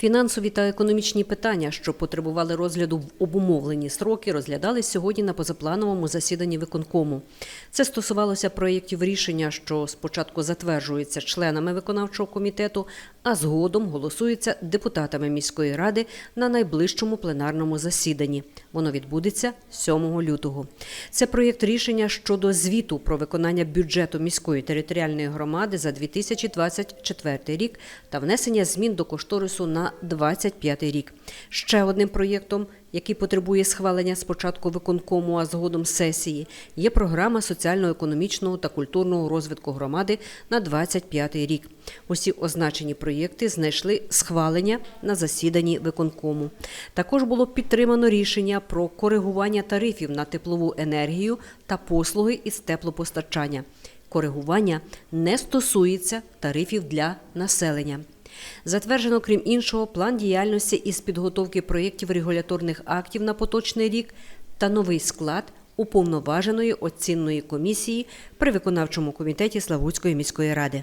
Фінансові та економічні питання, що потребували розгляду в обумовлені строки, розглядались сьогодні на позаплановому засіданні виконкому. Це стосувалося проєктів рішення, що спочатку затверджуються членами виконавчого комітету, а згодом голосуються депутатами міської ради на найближчому пленарному засіданні. Воно відбудеться 7 лютого. Це проєкт рішення щодо звіту про виконання бюджету міської територіальної громади за 2024 рік та внесення змін до кошторису на 2025 рік. Ще одним проєктом, який потребує схвалення спочатку виконкому, а згодом сесії, є програма соціально-економічного та культурного розвитку громади на 2025 рік. Усі означені проєкти знайшли схвалення на засіданні виконкому. Також було підтримано рішення про коригування тарифів на теплову енергію та послуги із теплопостачання. Коригування не стосується тарифів для населення. Затверджено, крім іншого, план діяльності із підготовки проєктів регуляторних актів на поточний рік та новий склад уповноваженої оцінної комісії при виконавчому комітеті Славутської міської ради.